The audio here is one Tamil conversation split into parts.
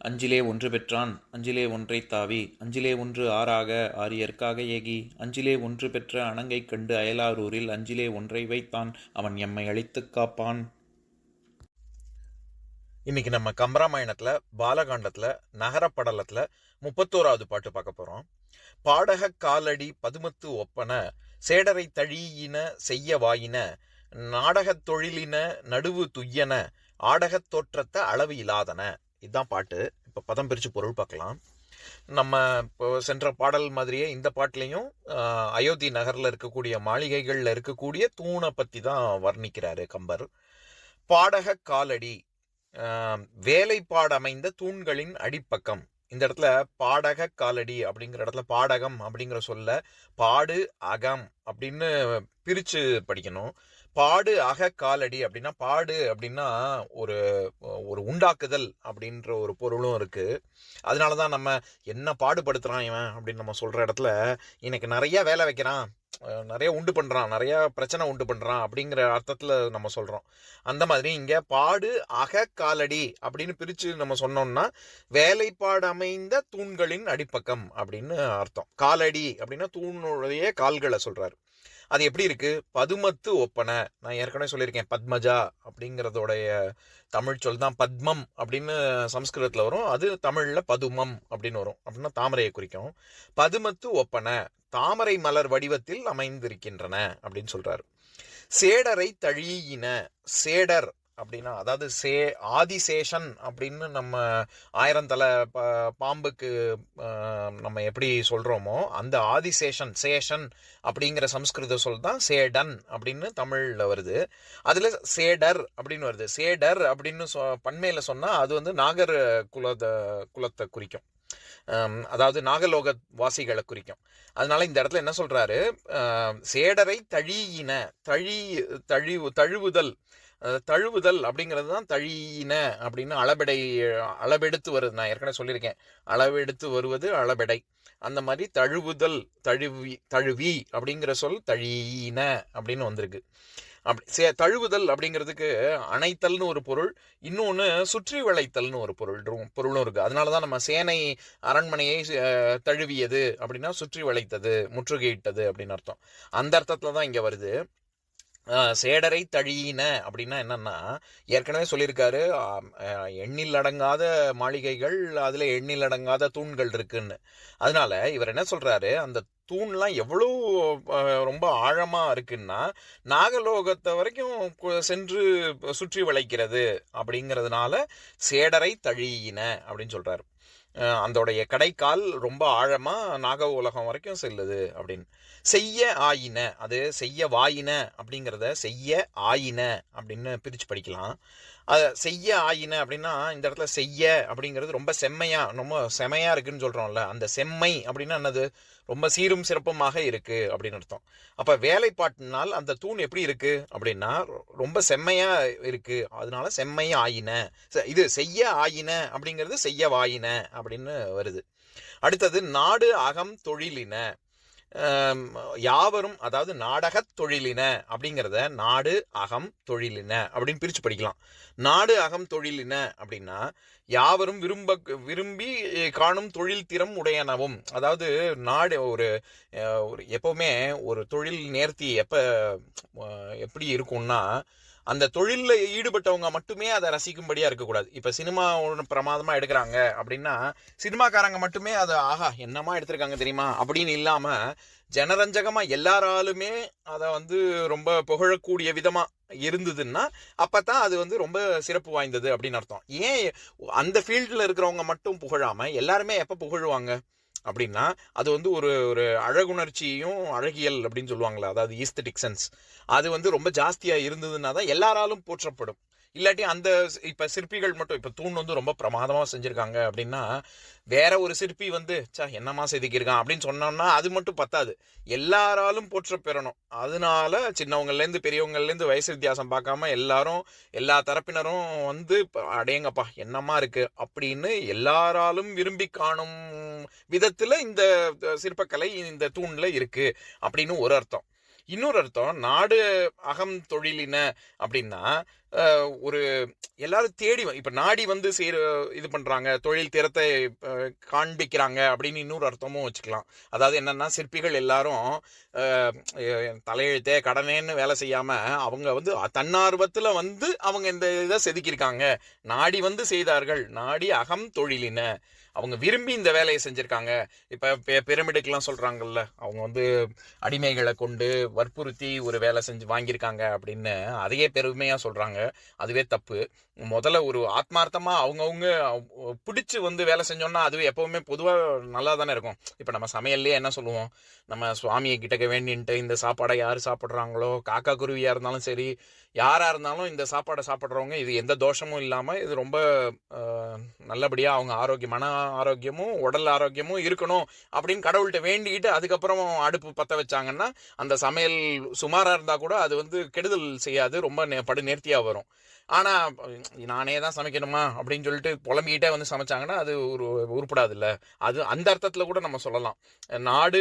அஞ்சிலே ஒன்று பெற்றான் அஞ்சிலே ஒன்றை தாவி அஞ்சிலே ஒன்று ஆறாக ஆரியர்க்காக ஏகி அஞ்சிலே ஒன்று பெற்ற அணங்கைக் கண்டு அயலாரூரில் அஞ்சிலே ஒன்றை வைத்தான் அவன் எம்மை அழித்துக் காப்பான். இன்னைக்கு நம்ம கம்பராமாயணத்தில் பாலகாண்டத்தில் நகரப்படலத்தில் முப்பத்தோராவது பாட்டு பார்க்க போகிறோம் பாடக காலடி பதுமத்து ஒப்பன சேடரை தழியின செய்ய வாயின நாடகத் தொழிலின நடுவு துய்யன ஆடகத் தோற்றத்தை அளவு இல்லாதன இதுதான் பாட்டு. இப்போ பதம் பிரித்து பொருள் பார்க்கலாம். நம்ம இப்போ சென்ற பாடல் மாதிரியே இந்த பாட்டுலேயும் அயோத்தி நகரில் இருக்கக்கூடிய மாளிகைகளில் இருக்கக்கூடிய தூணை பற்றி தான் வர்ணிக்கிறாரு கம்பர். பாடக காலடி வேலைப்பாடமைந்த தூண்களின் அடிப்பக்கம். இந்த இடத்துல பாடக காலடி அப்படிங்கிற இடத்துல பாடகம் அப்படிங்கிற சொல்ல பாடு அகம் அப்படின்னு பிரித்து படிக்கணும். பாடு அக காலடி அப்படின்னா பாடு அப்படின்னா ஒரு ஒரு உண்டாக்குதல் அப்படின்ற ஒரு பொருளும் இருக்குது அதனால தான் நம்ம என்ன பாடுபடுத்துகிறான் இவன் அப்படின்னு நம்ம சொல்கிற இடத்துல எனக்கு நிறைய வேலை வைக்கிறான். நிறைய உண்டு பண்ணுறான் நிறைய பிரச்சனை உண்டு பண்ணுறான் அப்படிங்கிற அர்த்தத்தில் நம்ம சொல்கிறோம் அந்த மாதிரி இங்கே பாடு அக காலடி அப்படின்னு பிரித்து நம்ம சொன்னோம்னா வேலைப்பாடு அமைந்த தூண்களின் அடிப்பக்கம் அப்படின்னு அர்த்தம். காலடி அப்படின்னா தூணுடைய கால்களை சொல்கிறாரு அது எப்படி இருக்குது பதுமத்து ஒப்பனை. நான் ஏற்கனவே சொல்லியிருக்கேன் பத்மஜா அப்படிங்கிறதோடைய தமிழ் சொல் தான் பத்மம் அப்படின்னு சம்ஸ்கிருதத்தில் வரும். அது தமிழில் பதுமம் அப்படின்னு வரும். அப்படின்னா தாமரையை குறிக்கும். பதுமத்து ஒப்பனை தாமரை மலர் வடிவத்தில் அமைந்திருக்கின்றன அப்படின்னு சொல்கிறாரு சேடரை தழியின சேடர் அப்படின்னா அதாவது சே ஆதிசேஷன் அப்படின்னு நம்ம ஆயிரம் தலை பாம்புக்கு நம்ம எப்படி சொல்கிறோமோ அந்த ஆதிசேஷன் சேஷன் அப்படிங்கிற சம்ஸ்கிருத சொல் தான் சேடன் அப்படின்னு தமிழில் வருது. அதில் சேடர் அப்படின்னு வருது. சேடர் அப்படின்னு சொ பண்மையில் சொன்னால் அது வந்து நாகர் குலத குலத்தை குறிக்கும். அதாவது நாகலோக வாசிகளை குறிக்கும் அதனால இந்த இடத்துல என்ன சொல்றாரு? சேடரை தழியின தழி தழிவு தழுவுதல் தழுவுதல் அப்படிங்கிறது தான் தழியின அப்படின்னு அளபெடை அளவெடுத்து வருது. நான் ஏற்கனவே சொல்லியிருக்கேன். அளவெடுத்து வருவது அளபெடை. அந்த மாதிரி தழுவுதல் தழுவி தழுவி அப்படிங்கிற சொல் தழியின அப்படின்னு வந்திருக்கு. அப்படி சே தழுவுதல் அப்படிங்கிறதுக்கு அணைத்தல்னு ஒரு பொருள் இன்னொன்று சுற்றி வளைத்தல்னு ஒரு பொருள் பொருளும் இருக்குது அதனால தான் நம்ம சேனை அரண்மனையை தழுவியது அப்படின்னா சுற்றி வளைத்தது முற்றுகையிட்டது அப்படின்னு அர்த்தம். அந்த அர்த்தத்தில் தான் இங்கே வருது. சேடரை தழியின அப்படின்னா என்னன்னா ஏற்கனவே சொல்லியிருக்காரு எண்ணில் அடங்காத மாளிகைகள் அதில் எண்ணில் அடங்காத தூண்கள் இருக்குன்னு. அதனால இவர் என்ன சொல்றாரு அந்த தூண்லாம் எவ்வளோ ரொம்ப ஆழமாக இருக்குன்னா நாகலோகத்தை வரைக்கும் சென்று சுற்றி வளைக்கிறது அப்படிங்கிறதுனால சேடரை தழியின அப்படின்னு சொல்கிறாரு அந்தோடைய கடைக்கால் ரொம்ப ஆழமாக நாக உலகம் வரைக்கும் செல்லுது அப்படின்னு. செய்ய ஆயின அது செய்ய வாயின அப்படிங்கிறத செய்ய ஆயின அப்படின்னு பிரித்து படிக்கலாம். அதை செய்ய ஆயின அப்படின்னா இந்த இடத்துல செய்ய அப்படிங்கிறது ரொம்ப செம்மையாக ரொம்ப செம்மையாக இருக்குன்னு சொல்கிறோம்ல அந்த செம்மை அப்படின்னா என்னது? ரொம்ப சீரும் சிறப்புமாக இருக்குது அப்படின்னு அர்த்தம். அப்போ வேலைப்பாட்டினால் அந்த தூண் எப்படி இருக்குது அப்படின்னா ரொம்ப செம்மையாக இருக்குது அதனால செம்மை ஆயின. இது செய்ய ஆயின அப்படிங்கிறது செய்ய வாயின அப்படின்னு வருது. அடுத்தது நாடு அகம் தொழிலின. யாவரும் அதாவது நாடகத் தொழிலின அப்படிங்கிறத நாடு அகம் தொழிலின அப்படின்னு பிரித்து படிக்கலாம். நாடு அகம் தொழிலின அப்படின்னா யாவரும் விரும்ப விரும்பி காணும் தொழில் திறம் உடையனவும். அதாவது நாடு ஒரு ஒரு எப்போவுமே ஒரு தொழில் நேர்த்தி எப்போ எப்படி இருக்கும்னா அந்த தொழிலில் ஈடுபட்டவங்க மட்டுமே அதை ரசிக்கும்படியாக இருக்கக்கூடாது. இப்போ சினிமா ஒன்று பிரமாதமாக எடுக்கிறாங்க அப்படின்னா சினிமாக்காரங்க மட்டுமே அதை ஆஹா என்னமா எடுத்திருக்காங்க தெரியுமா? அப்படின்னு இல்லாமல் ஜனரஞ்சகமாக எல்லாராலுமே அதை வந்து ரொம்ப புகழக்கூடிய விதமாக இருந்ததுன்னா அப்போ தான் அது வந்து ரொம்ப சிறப்பு வாய்ந்தது அப்படின்னு அர்த்தம். ஏன் அந்த ஃபீல்டில் இருக்கிறவங்க மட்டும் புகழாமல் எல்லாருமே எப்போ புகழுவாங்க? அப்படின்னா அது வந்து ஒரு ஒரு அழகுணர்ச்சியும் அழகியல் அப்படின்னு சொல்லுவாங்களே அதாவது ஈஸ்தட்டிக் சென்ஸ் அது வந்து ரொம்ப ஜாஸ்தியாக இருந்ததுன்னா தான் எல்லாராலும் போற்றப்படும். இல்லாட்டி அந்த இப்போ சிற்பிகள் மட்டும் இப்போ தூண் வந்து ரொம்ப பிரமாதமாக செஞ்சுருக்காங்க அப்படின்னா வேற ஒரு சிற்பி வந்து சா என்னமா செதுக்கியிருக்கான்? அப்படின்னு சொன்னோம்னா அது மட்டும் பத்தாது. எல்லாராலும் போற்ற பெறணும் அதனால சின்னவங்கள்லேருந்து பெரியவங்கள்லேருந்து வயசு வித்தியாசம் பார்க்காம எல்லாரும் எல்லா தரப்பினரும் வந்து அடையங்கப்பா அடேங்கப்பா என்னமா இருக்குது அப்படின்னு எல்லாராலும் விரும்பி காணும் விதத்தில் இந்த சிற்பக்கலை இந்த தூணில் இருக்குது அப்படின்னு ஒரு அர்த்தம். இன்னொரு அர்த்தம் நாடு அகம் தொழிலின அப்படின்னா ஒரு எல்லாரும் தேடி வ- நாடி வந்து சேர இது பண்ணுறாங்க தொழில் திறத்தை காண்பிக்கிறாங்க அப்படின்னு இன்னொரு அர்த்தமும் வச்சுக்கலாம். அதாவது என்னென்னா சிற்பிகள் எல்லாரும் தலையெழுத்தே கடனேன்னு வேலை செய்யாமல் அவங்க வந்து தன்னார்வத்தில் வந்து அவங்க இந்த இதை செதுக்கியிருக்காங்க. நாடி வந்து செய்தார்கள். நாடி அகம் தொழிலின. அவங்க விரும்பி இந்த வேலையை செஞ்சுருக்காங்க. இப்போ பெ- பிரமிடுக்கெல்லாம் சொல்கிறாங்கல்ல அவங்க வந்து அடிமைகளை கொண்டு வற்புறுத்தி ஒரு வேலை செஞ்சு வாங்கியிருக்காங்க அப்படின்னு அதையே பெருமையாக சொல்கிறாங்க அதுவே தப்பு. முதல்ல ஒரு ஆத்மார்த்தமாக அவங்கவுங்க பிடிச்சி வந்து வேலை செஞ்சோம்னா அதுவே எப்போவுமே பொதுவாக நல்லா தானே இருக்கும். இப்போ நம்ம சமையல்லையே என்ன சொல்லுவோம்? நம்ம சுவாமியை கிட்டக்க வேண்டின்ட்டு இந்த சாப்பாடை யார் சாப்பிட்றாங்களோ? காக்கா குருவியாக இருந்தாலும் சரி யாராக இருந்தாலும் இந்த சாப்பாடை சாப்பிட்றவங்க இது எந்த தோஷமும் இல்லாமல் இது ரொம்ப நல்லபடியாக அவங்க ஆரோக்கியம் மன ஆரோக்கியமும் உடல் ஆரோக்கியமும் இருக்கணும் அப்படின்னு கடவுள்கிட்ட வேண்டிக்கிட்டு அதுக்கப்புறம் அடுப்பு பற்ற வச்சாங்கன்னா அந்த சமையல் சுமாராக இருந்தால் கூட அது வந்து கெடுதல் செய்யாது. ரொம்ப நே- படு நேர்த்தியாக வரும். ஆனால் நானே தான் சமைக்கணுமா? அப்படின்னு சொல்லிட்டு புலம்பிக்கிட்டே வந்து சமைச்சாங்கன்னா அது ஒரு உருப்படாதுல்ல. அது அந்த அர்த்தத்தில் கூட நம்ம சொல்லலாம். நாடு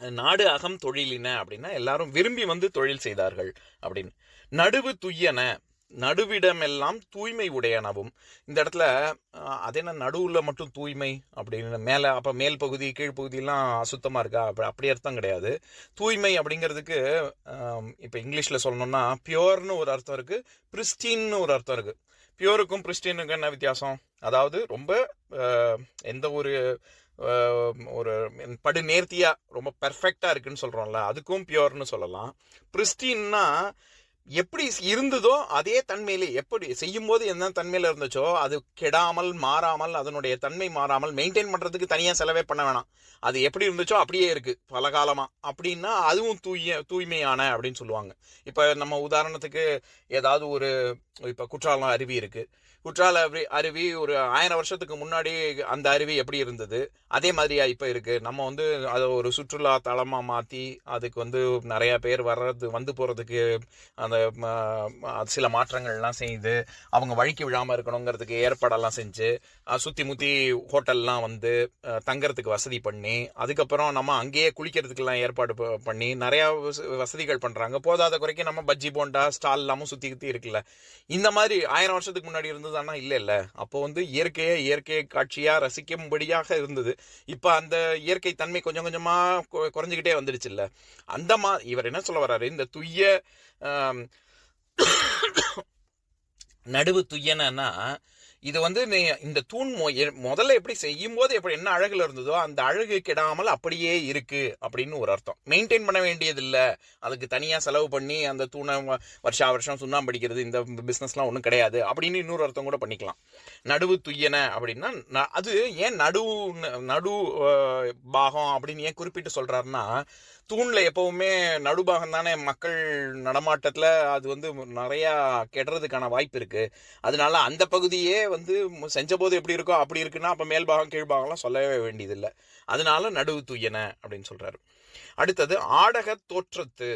நாடு அகம் தொழிலின அப்படின்னா எல்லாரும் விரும்பி வந்து தொழில் செய்தார்கள் அப்படின்னு. நடுவு துய்யன நடுவிடமெல்லாம் தூய்மை உடையனவும். இந்த இடத்துல அது என்ன நடுவில் மட்டும் தூய்மை அப்படின்னு மேலே அப்போ மேல் பகுதி கீழ் பகுதியெல்லாம் இருக்கா? அப்படி அப்படி அர்த்தம் கிடையாது. தூய்மை அப்படிங்கிறதுக்கு இப்போ இங்கிலீஷில் சொல்லணும்னா பியோர்னு ஒரு அர்த்தம் இருக்குது பிரிஸ்டின்னு ஒரு அர்த்தம் இருக்குது பியோருக்கும் பிரிஸ்டினுக்கும் என்ன வித்தியாசம்? அதாவது ரொம்ப எந்த ஒரு ஒரு படு நேர்த்தியாக ரொம்ப பெர்ஃபெக்டா இருக்குன்னு சொல்கிறோம்ல அதுக்கும் பியோர்னு சொல்லலாம். பிரிஸ்டின்னா எப்படி இருந்ததோ அதே தன்மையிலே எப்படி செய்யும் போது என்ன தன்மையில இருந்துச்சோ அது கெடாமல் மாறாமல் அதனுடைய தன்மை மாறாமல் மெயின்டைன் பண்றதுக்கு தனியாக செலவே பண்ண வேணாம். அது எப்படி இருந்துச்சோ அப்படியே இருக்கு பல அப்படின்னா அதுவும் தூய தூய்மையான அப்படின்னு சொல்லுவாங்க. இப்போ நம்ம உதாரணத்துக்கு ஏதாவது ஒரு இப்போ குற்றாலம் அருவி இருக்குது குற்றால அருவி அருவி ஒரு ஆயிரம் வருஷத்துக்கு முன்னாடி அந்த அருவி எப்படி இருந்தது? அதே மாதிரியா இப்போ இருக்கு? நம்ம வந்து அதை ஒரு சுற்றுலா தளமாக மாற்றி அதுக்கு வந்து நிறைய பேர் வர்றது வந்து போகிறதுக்கு அந்த ம, சில மாற்றங்கள்லாம் செய்து அவங்க வழிக்கு விழாமல் இருக்கணுங்கிறதுக்கு ஏற்பாடெல்லாம் செஞ்சு சுற்றி முற்றி முத்தி ஹோட்டல்லாம் வந்து அஹ், தங்கறதுக்கு வசதி பண்ணி அதுக்கப்புறம் நம்ம அங்கேயே குளிக்கிறதுக்கெல்லாம் ஏற்பாடு ப- பண்ணி நிறையா வசதிகள் பண்ணுறாங்க போதாத குறைக்கு நம்ம பஜ்ஜி போண்டா ஸ்டால் எல்லாமும் சுற்றி சுத்தி இருக்குல்ல. இந்த மாதிரி ஆயிரம் வருஷத்துக்கு முன்னாடி இருந்தது தானா இல்லை இல்லை அப்போ வந்து இயற்கையை இயற்கை காட்சியா ரசிக்கும்படியாக இருந்தது. இப்ப அந்த இயற்கை தன்மை கொஞ்சம் கொஞ்சமா குறைஞ்சிக்கிட்டே வந்துடுச்சு இல்லை அந்த மா இவர் என்ன சொல்ல வர்றாரு? இந்த துய்ய நடுவு துய்யனா இது வந்து நீ இந்த தூண் மொ- எ- முதல்ல எப்படி செய்யும் போது எப்படி என்ன அழகில் இருந்ததோ அந்த அழகு கெடாமல் அப்படியே இருக்கு அப்படின்னு ஒரு அர்த்தம். மெயின்டைன் பண்ண வேண்டியதில்லை. அதுக்கு தனியாக செலவு பண்ணி அந்த தூணை வருஷா வருஷம் சுண்ணாம்பு அடிக்கிறது இந்த பிஸ்னஸ்லாம் ஒன்றும் கிடையாது அப்படின்னு இன்னொரு அர்த்தம் கூட பண்ணிக்கலாம். நடுவு துய்யன அப்படின்னா அது ஏன் நடு நடு பாகம் அப்படின்னு ஏன் குறிப்பிட்டு சொல்கிறாருன்னா தூண்ல எப்பவுமே நடுபாகம் தானே மக்கள் நடமாட்டத்தில் அது வந்து நிறையா கெடுறதுக்கான வாய்ப்பு இருக்கு. அதனால அந்த பகுதியே வந்து செஞ்சபோது எப்படி இருக்கோ அப்படி இருக்குன்னா அப்போ மேல்பாகம் கீழ்பாகம்லாம் சொல்லவே வேண்டியதில்லை. அதனால நடுவு தூயன அப்படின்னு சொல்றாரு. அடுத்தது ஆடக தோற்றத்து.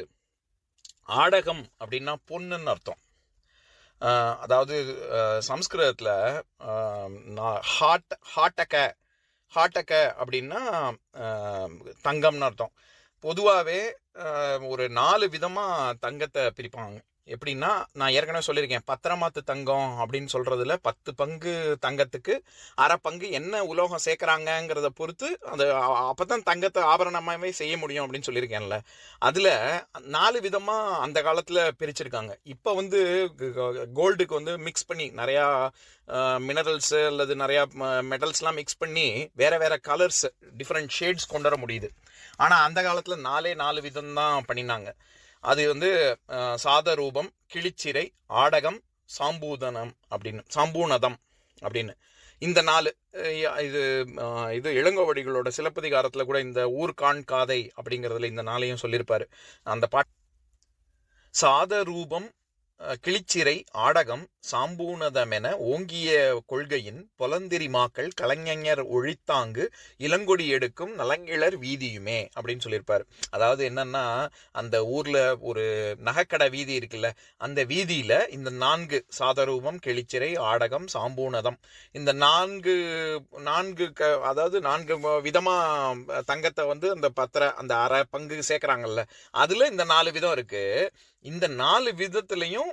ஆடகம் அப்படின்னா பொண்ணுன்னு அர்த்தம். அதாவது சம்ஸ்கிருதத்தில் ஹாட் ஹாட்டக்க ஹாட்டக்க அப்படின்னா தங்கம்னு அர்த்தம். பொதுவாகவே ஒரு நாலு விதமாக தங்கத்தை பிரிப்பாங்க. எப்படின்னா நான் ஏற்கனவே சொல்லியிருக்கேன் பத்திரமாத்து தங்கம் அப்படின்னு சொல்கிறதுல பத்து பங்கு தங்கத்துக்கு அரை பங்கு என்ன உலோகம் சேர்க்குறாங்கங்கிறத பொறுத்து அந்த அப்போ தான் தங்கத்தை ஆபரணமாகவே செய்ய முடியும் அப்படின்னு சொல்லியிருக்கேன்ல. அதில் நாலு விதமாக அந்த காலத்தில் பிரிச்சிருக்காங்க. இப்போ வந்து கோல்டுக்கு வந்து மிக்ஸ் பண்ணி நிறையா மினரல்ஸு அல்லது நிறையா மெட்டல்ஸ்லாம் மிக்ஸ் பண்ணி வேறு வேறு கலர்ஸ் டிஃப்ரெண்ட் ஷேட்ஸ் கொண்டு வர முடியுது. ஆனால் அந்த காலத்தில் நாலே நாலு விதம் தான் பண்ணினாங்க. அது வந்து சாத ரூபம் கிளிச்சிறை ஆடகம் சாம்பூதனம் அப்படின்னு சாம்பூனதம் அப்படின்னு. இந்த நாலு இது இது இளங்கோவடிகளோட சிலப்பதிகாரத்தில் கூட இந்த ஊர்கான் காதை அப்படிங்கிறதுல இந்த நாளையும் சொல்லியிருப்பார் அந்த பாட் சாத ரூபம் கிளிச்சிறை ஆடகம் சாம்பூனதமென ஓங்கிய கொள்கையின் பொலந்திரிமாக்கள் கலைஞர் ஒழித்தாங்கு இளங்கொடி எடுக்கும் நலங்கிழர் வீதியுமே அப்படின்னு சொல்லியிருப்பார். அதாவது என்னன்னா அந்த ஊர்ல ஒரு நகைக்கடை வீதி இருக்குல்ல அந்த வீதியில இந்த நான்கு சாதரூபம் கிளிச்சிறை ஆடகம் சாம்பூனதம். இந்த நான்கு நான்கு க அதாவது நான்கு விதமாக விதமா தங்கத்தை வந்து அந்த பத்திர அந்த அரை பங்கு சேர்க்குறாங்கல்ல அதுல இந்த நாலு விதம் இருக்கு. இந்த நாலு விதத்துலேயும்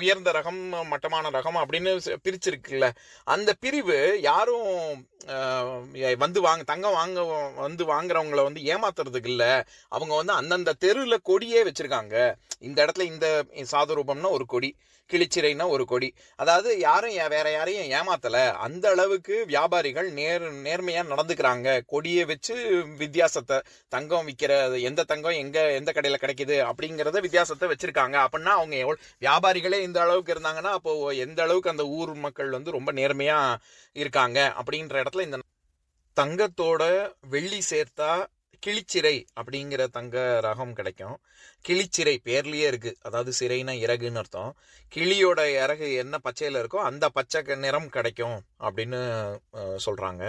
உயர்ந்த ரகம் மட்டமான ரகம் அப்படின்னு பிரிச்சிருக்குல்ல. அந்த பிரிவு யாரும் வந்து வாங்க தங்கம் வாங்க வந்து வாங்குறவங்கள வந்து ஏமாத்துறதுக்கு இல்லை அவங்க வந்து அந்தந்த தெருல கொடியே வச்சுருக்காங்க. இந்த இடத்துல இந்த சாதுரூபம்னா ஒரு கொடி. கிளிச்சிறைனா ஒரு கொடி. அதாவது யாரும் வேற யாரையும் ஏமாத்தலை. அந்த அளவுக்கு வியாபாரிகள் நேர் நேர்மையாக நடந்துக்கிறாங்க. கொடியை வச்சு வித்தியாசத்தை தங்கம் விற்கிற எந்த தங்கம் எங்கே எந்த கடையில் கிடைக்குது அப்படிங்கிறத வித்தியாசத்தை வச்சுருக்காங்க. அப்படின்னா அவங்க எவ்வளோ வியாபாரிகளே இந்த அளவுக்கு இருந்தாங்கன்னா அப்போ எந்த அளவுக்கு அந்த ஊர் மக்கள் வந்து ரொம்ப நேர்மையாக இருக்காங்க அப்படின்ற இடத்துல இந்த தங்கத்தோட வெள்ளி சேர்த்தா கிளிச்சிறை அப்படிங்கிற தங்க ரகம் கிடைக்கும். கிளிச்சிறை பேர்லேயே இருக்குது அதாவது சிறைனா இறகுன்னு அர்த்தம். கிளியோட இறகு என்ன பச்சையில் இருக்கோ அந்த பச்சை நிறம் கிடைக்கும் அப்படின்னு சொல்கிறாங்க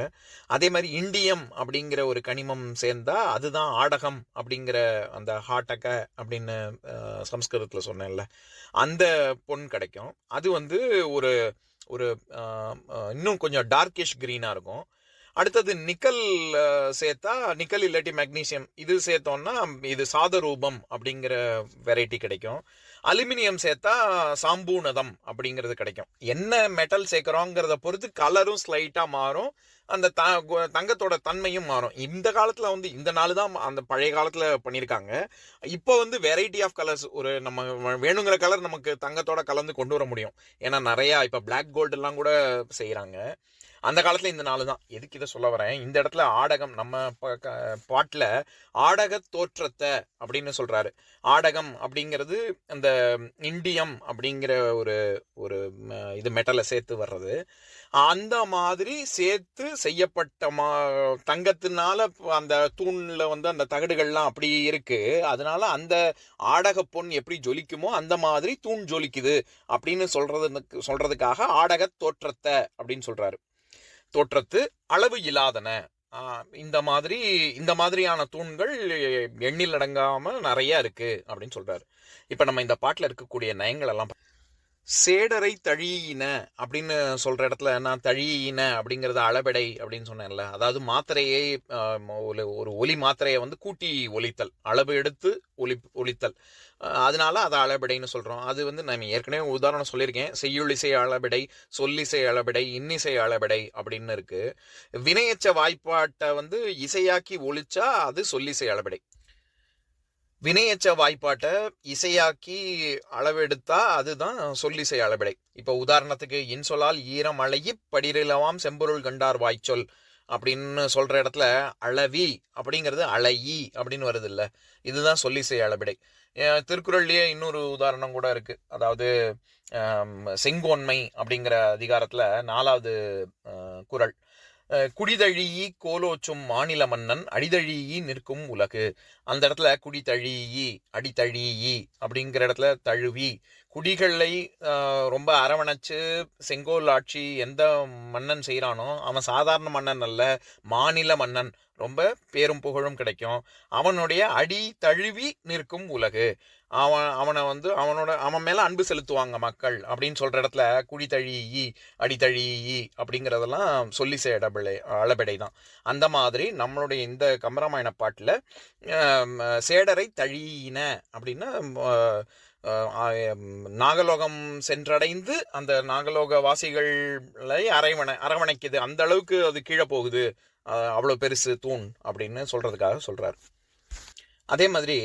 அதே மாதிரி இண்டியம் அப்படிங்கிற ஒரு கனிமம் சேர்ந்தால் அதுதான் ஆடகம் அப்படிங்கிற அந்த ஹாட்டக்க அப்படின்னு சம்ஸ்கிருதத்தில் சொன்னேன்ல. அந்த பொன் கிடைக்கும். அது வந்து ஒரு ஒரு இன்னும் கொஞ்சம் டார்க்கிஷ் க்ரீனாக இருக்கும். அடுத்தது நிக்கல் சேர்த்தா நிக்கல் இல்லாட்டி மெக்னீசியம் இது சேர்த்தோம்னா இது சாதரூபம் அப்படிங்கிற வெரைட்டி கிடைக்கும். அலுமினியம் சேர்த்தா சாம்பூனதம் அப்படிங்கிறது கிடைக்கும். என்ன மெட்டல் சேர்க்குறோங்கிறத பொறுத்து கலரும் ஸ்லைட்டாக மாறும். அந்த த தங்கத்தோட தன்மையும் மாறும். இந்த காலத்தில் வந்து இந்த நாள் தான் அந்த பழைய காலத்தில் பண்ணியிருக்காங்க இப்போ வந்து வெரைட்டி ஆஃப் கலர்ஸ் ஒரு நம்ம வேணுங்கிற கலர் நமக்கு தங்கத்தோட கலந்து கொண்டு வர முடியும். ஏன்னா நிறையா இப்போ பிளாக் கோல்டுலாம் கூட செய்கிறாங்க அந்த காலத்தில் இந்த நாள் தான். எதுக்கு இதை சொல்ல வரேன்? இந்த இடத்துல ஆடகம் நம்ம பாட்டில் க- ஆடக தோற்றத்தை அப்படின்னு சொல்கிறாரு ஆடகம் அப்படிங்கிறது அந்த இண்டியம் அப்படிங்கிற ஒரு ஒரு ம, இது மெட்டலை சேர்த்து வர்றது. அந்த மாதிரி சேர்த்து செய்யப்பட்ட மா தங்கத்தினால அந்த தூணில் வந்து அந்த தகடுகள்லாம் அப்படி இருக்குது அதனால அந்த ஆடக பொன் எப்படி ஜொலிக்குமோ அந்த மாதிரி தூண் ஜொலிக்குது அப்படின்னு சொல்றது சொல்றதுக்காக ஆடக தோற்றத்தை அப்படின்னு சொல்கிறாரு தோற்றத்து அளவு இல்லாதன. இந்த மாதிரி இந்த மாதிரியான தூண்கள் எண்ணில் அடங்காமல் நிறைய இருக்கு அப்படின்னு சொல்றாரு. இப்போ நம்ம இந்த பாட்டில் இருக்கக்கூடிய நயங்கள் எல்லாம் சேடரை தழியின அப்படின்னு சொல்ற இடத்துல நான் தழியின அப்படிங்கறது அளபெடை அப்படின்னு சொன்னேன்ல. அதாவது மாத்திரையை ஒரு ஒரு ஒலி மாத்திரையை வந்து கூட்டி ஒலித்தல். அளவு எடுத்து ஒலி ஒலித்தல். அதனால அதை அளபெடைன்னு சொல்றோம். அது வந்து நான் ஏற்கனவே உதாரணம் சொல்லியிருக்கேன். செய்யுளிசை அளபெடை சொல்லிசை அளபெடை இன்னிசை அளபெடை அப்படின்னு இருக்கு. வினையச்ச வாய்ப்பாட்டை வந்து இசையாக்கி ஒழிச்சா அது சொல்லிசை அளபெடை. வினையச்ச வாய்ப்பாட்டை இசையாக்கி அளவெடுத்தா அதுதான் சொல்லிசை அளவிடை இப்போ உதாரணத்துக்கு இன்சொலால் ஈரம் அழகி படிரிலவாம் செம்பொருள் கண்டார் வாய்ச்சொல் அப்படின்னு சொல்கிற இடத்துல அளவி அப்படிங்கிறது அழகி அப்படின்னு வருது இல்லை இதுதான் சொல்லிசை அளவிடை திருக்குறள்லேயே இன்னொரு உதாரணம் கூட இருக்குது அதாவது செங்கோன்மை அப்படிங்கிற அதிகாரத்தில் நாலாவது குரல் குடிதழியி கோலோச்சும் மாநில மன்னன் அடிதழியி நிற்கும் உலகு. அந்த இடத்துல குடிதழியி அடித்தழியி அப்படிங்கிற இடத்துல தழுவி குடிகளை ரொம்ப அரவணைச்சு செங்கோல் ஆட்சி எந்த மன்னன் செய்கிறானோ அவன் சாதாரண மன்னன் அல்ல மாநில மன்னன். ரொம்ப பேரும் புகழும் கிடைக்கும். அவனுடைய அடி தழுவி நிற்கும் உலகு. அவன் அவனை வந்து அவனோட அவன் மேலே அன்பு செலுத்துவாங்க மக்கள் அப்படின்னு சொல்கிற இடத்துல குடிதழி அடித்தழி அப்படிங்கிறதெல்லாம் சொல்லி இடபிளை அளபெடை தான். அந்த மாதிரி நம்மளுடைய இந்த கம்பராமாயண பாட்டில் சேடரை தழியின அப்படின்னா நாகலோகம் சென்றடைந்து அந்த நாகலோக வாசிகளை அரவணை அரவணைக்குது. அந்த அளவுக்கு அது கீழே போகுது. அவ்வளோ பெருசு தூண் அப்படின்னு சொல்கிறதுக்காக சொல்கிறார் அதே மாதிரி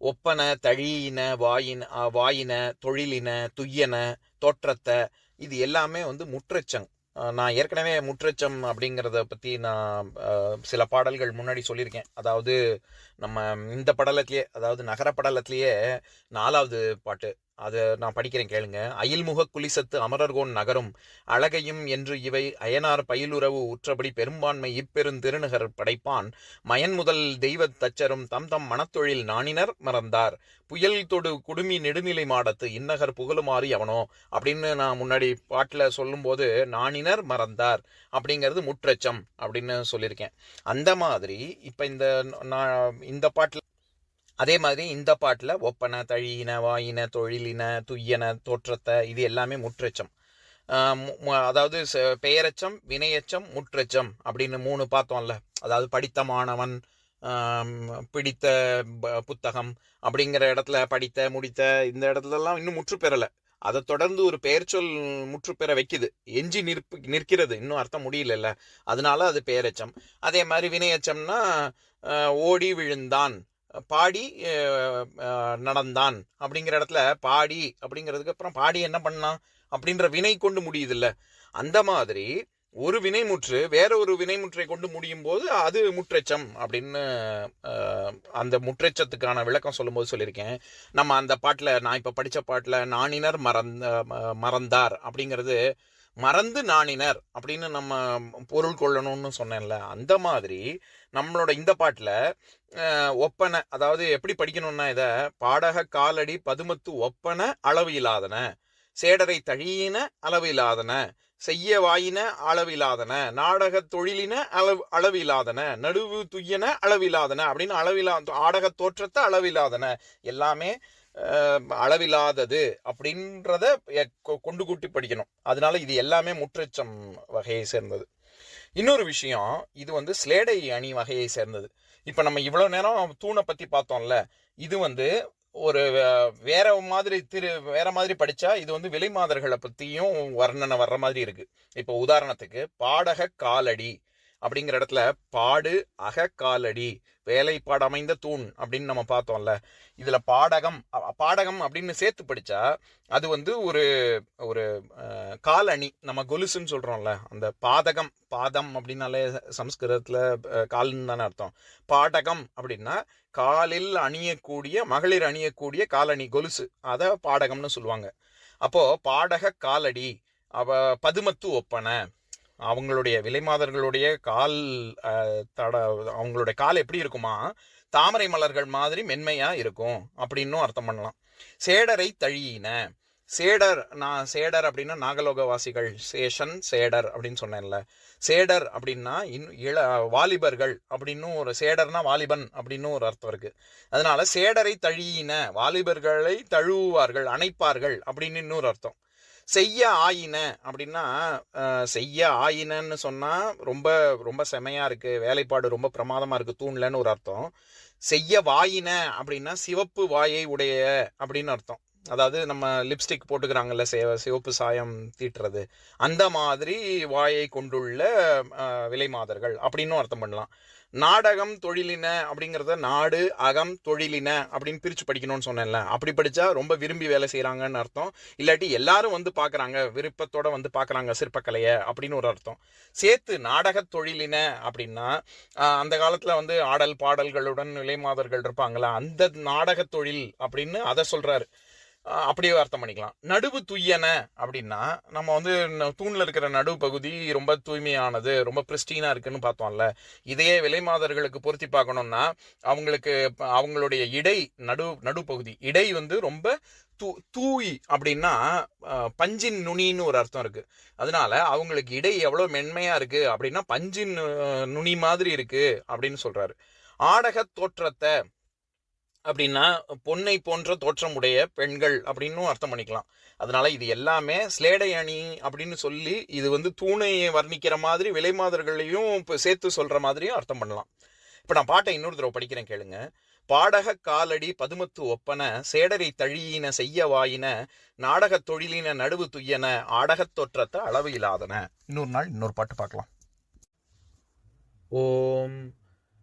ஒப்பன தழியின வாயின வாயின தொழிலின துய்யன தோற்றத்தை இது எல்லாமே வந்து முற்றச்சங் நான் ஏற்கனவே முற்றச்சம் அப்படிங்கிறத பற்றி நான் சில பாடல்கள் முன்னாடி சொல்லியிருக்கேன். அதாவது நம்ம இந்த படலத்திலேயே அதாவது நகர படலத்திலேயே நாலாவது பாட்டு. அதை நான் படிக்கிறேன் கேளுங்க. அயில்முக குலிசத்து அமரர்கோன் நகரும் அழகையும் என்று இவை அயனார் பயிலுறவு உற்றபடி பெரும்பான்மை இப்பெருந்திருநகர் படைப்பான். மயன் முதல் தெய்வத் தச்சரும் தம் தம் மனத்தொழில் நாணினர் மறந்தார். புயல் தொடு குடுமி நெடுநிலை மாடத்து இன்னகர் புகழுமாறு அவனோ? அப்படின்னு நான் முன்னாடி பாட்டில் சொல்லும்போது நாணினர் மறந்தார் அப்படிங்கிறது முற்றச்சம் அப்படின்னு சொல்லியிருக்கேன். அந்த மாதிரி இப்போ இந்த நான் இந்த பாட்டில் அதே மாதிரி இந்த பாட்டில் ஒப்பன தழியின வாயின தொழிலின துய்யன தோற்றத்தை இது எல்லாமே முற்றச்சம். அதாவது பெயரச்சம் வினையச்சம் முற்றச்சம் அப்படின்னு மூணு பார்த்தோம்ல. அதாவது படித்த மாணவன் பிடித்த ப- புத்தகம் அப்படிங்கிற இடத்துல படித்த முடித்த இந்த இடத்துலலாம் இன்னும் முற்று பெறலை. அதை தொடர்ந்து ஒரு பெயர்ச்சொல் முற்று பெற வைக்குது. எஞ்சி நிற்பு நிற்கிறது. இன்னும் அர்த்தம் முடியலல்ல. அதனால அது பெயரச்சம். அதே மாதிரி வினையச்சம்னா ஓடி விழுந்தான். பாடி நடந்தான். அப்படிங்கிற இடத்துல பாடி அப்படிங்கிறதுக்கு அப்புறம் பாடி என்ன பண்ணான்? அப்படின்ற வினை கொண்டு முடியுதுல்ல. அந்த மாதிரி ஒரு வினைமுற்று வேற ஒரு வினைமுற்றை கொண்டு முடியும் போது அது முற்றெச்சம் அப்படின்னு அந்த முற்றெச்சத்துக்கான விளக்கம் சொல்லும்போது சொல்லியிருக்கேன். நம்ம அந்த பாட்டில் நான் இப்போ படித்த பாட்டில் நாணினர் மறந்த மறந்தார் அப்படிங்கிறது மறந்து நாணினர் அப்படின்னு நம்ம பொருள் கொள்ளணும்னு சொன்னேன்ல. அந்த மாதிரி நம்மளோட இந்த பாட்டில் ஒப்பனை அதாவது எப்படி படிக்கணும்னா இதை பாடக காலடி பதுமத்து ஒப்பன அளவு இல்லாதன சேடரை தழியின அளவு இல்லாதன செய்ய வாயின அளவிலாதன நாடக தொழிலின அளவு அளவிலாதன நடுவு துய்யன அளவிலாதன அப்படின்னு அளவிலா ஆடக தோற்றத்தை அளவிலாதன எல்லாமே அளவில்லாதது அப்படின்றத கொ- கொண்டு கூட்டி படிக்கணும். அதனால இது எல்லாமே முற்றச்சம் வகையை சேர்ந்தது. இன்னொரு விஷயம் இது வந்து ஸ்லேடை அணி வகையை சேர்ந்தது. இப்போ நம்ம இவ்வளோ நேரம் தூணை பற்றி பார்த்தோம்ல இது வந்து ஒரு வேற மாதிரி திரு வேற மாதிரி படித்தா இது வந்து விலைமாதர்களை பற்றியும் வர்ணனை வர்ற மாதிரி இருக்குது இப்போ உதாரணத்துக்கு பாடக காலடி அப்படிங்கிற இடத்துல பாடு அக காலடி வேலைப்பாடு அமைந்த தூண் அப்படின்னு நம்ம பார்த்தோம்ல. இதில் பாடகம் பாடகம் அப்படின்னு சேர்த்து படித்தா அது வந்து ஒரு ஒரு காலணி நம்ம கொலுசுன்னு சொல்கிறோம்ல அந்த பாதகம் பாதம் அப்படின்னாலே சம்ஸ்கிருதத்தில் அஹ், கால்னு தானே அர்த்தம். பாடகம் அப்படின்னா காலில் அணியக்கூடிய மகளிர் அணியக்கூடிய காலணி கொலுசு. அதை பாடகம்னு சொல்லுவாங்க. அப்போது பாடக காலடி அவ பதுமத்து ஒப்பனை அவங்களுடைய விலைமாதர்களுடைய கால் தட அவங்களுடைய கால் எப்படி இருக்குமா? தாமரை மலர்கள் மாதிரி மென்மையாக இருக்கும் அப்படின்னும் அர்த்தம் பண்ணலாம். சேடரை தழியின சேடர் நான் சேடர் அப்படின்னா நாகலோகவாசிகள் சேஷன் சேடர் அப்படின்னு சொன்னேன்ல. சேடர் அப்படின்னா இன் இள வாலிபர்கள் அப்படின்னு ஒரு சேடர்னா வாலிபன் அப்படின்னு ஒரு அர்த்தம் இருக்கு. அதனால சேடரை தழியின வாலிபர்களை தழுவுவார்கள் அணைப்பார்கள் அப்படின்னு இன்னொரு அர்த்தம். செய்ய ஆயின அப்படின்னா செய்ய ஆயினன்னு சொன்னால் ரொம்ப ரொம்ப செமையாக இருக்குது வேலைப்பாடு ரொம்ப பிரமாதமாக இருக்குது தூண்லன்னு ஒரு அர்த்தம். செய்ய வாயின அப்படின்னா சிவப்பு வாயை உடைய அப்படின்னு அர்த்தம். அதாவது நம்ம லிப்ஸ்டிக் போட்டுக்கிறாங்கல்ல சேவ சிவப்பு சாயம் தீட்டுறது. அந்த மாதிரி வாயை கொண்டுள்ள விலை விலைமாதர்கள் அப்படின்னும் அர்த்தம் பண்ணலாம். நாடகம் தொழிலின அப்படிங்கிறத நாடு அகம் தொழிலின அப்படின்னு பிரிச்சு படிக்கணும்னு சொன்னேன்ல. அப்படி படித்தா ரொம்ப விரும்பி வேலை செய்கிறாங்கன்னு அர்த்தம். இல்லாட்டி எல்லாரும் வந்து பார்க்குறாங்க விருப்பத்தோட வந்து பார்க்குறாங்க சிற்பக்கலையை அப்படின்னு ஒரு அர்த்தம். சேர்த்து நாடக தொழிலின அப்படின்னா அந்த காலத்தில் வந்து ஆடல் பாடல்களுடன் விலைமாதர்கள் இருப்பாங்களா அந்த நாடக தொழில் அப்படின்னு அதை சொல்கிறாரு அப்படியே அர்த்தம் பண்ணிக்கலாம். நடுவு துய்யன அப்படின்னா நம்ம வந்து தூணில் இருக்கிற நடுவு பகுதி ரொம்ப தூய்மையானது ரொம்ப பிரிஸ்டீனாக இருக்குன்னு பார்த்தோம்ல. இதையே விலைமாதர்களுக்கு பொருத்தி பார்க்கணும்னா அவங்களுக்கு அவங்களுடைய இடை நடு நடுப்பகுதி இடை வந்து ரொம்ப தூ தூய் அப்படின்னா பஞ்சின் நுனின்னு ஒரு அர்த்தம் இருக்குது அதனால அவங்களுக்கு இடை எவ்வளோ மென்மையாக இருக்குது அப்படின்னா பஞ்சின் நுனி மாதிரி இருக்குது அப்படின்னு சொல்கிறாரு ஆடக தோற்றத்தை அப்படின்னா பொன்னை போன்ற தோற்றமுடைய பெண்கள் அப்படின்னும் அர்த்தம் பண்ணிக்கலாம். அதனால இது எல்லாமே ஸ்லேடை அணி அப்படின்னு சொல்லி இது வந்து தூணையை வர்ணிக்கிற மாதிரி விலைமாதர்களையும் இப்போ சேர்த்து சொல்கிற மாதிரியும் அர்த்தம் பண்ணலாம். இப்போ நான் பாட்டை இன்னொரு தடவை படிக்கிறேன் கேளுங்க. பாடக காலடி பதுமத்து ஒப்பன சேடரை தழியின செய்ய வாயின நாடகத் தொழிலின நடுவு துய்யன ஆடகத் தோற்றத்தை அளவு இல்லாதன இன்னொரு நாள் இன்னொரு பாட்டு பார்க்கலாம். ஓம்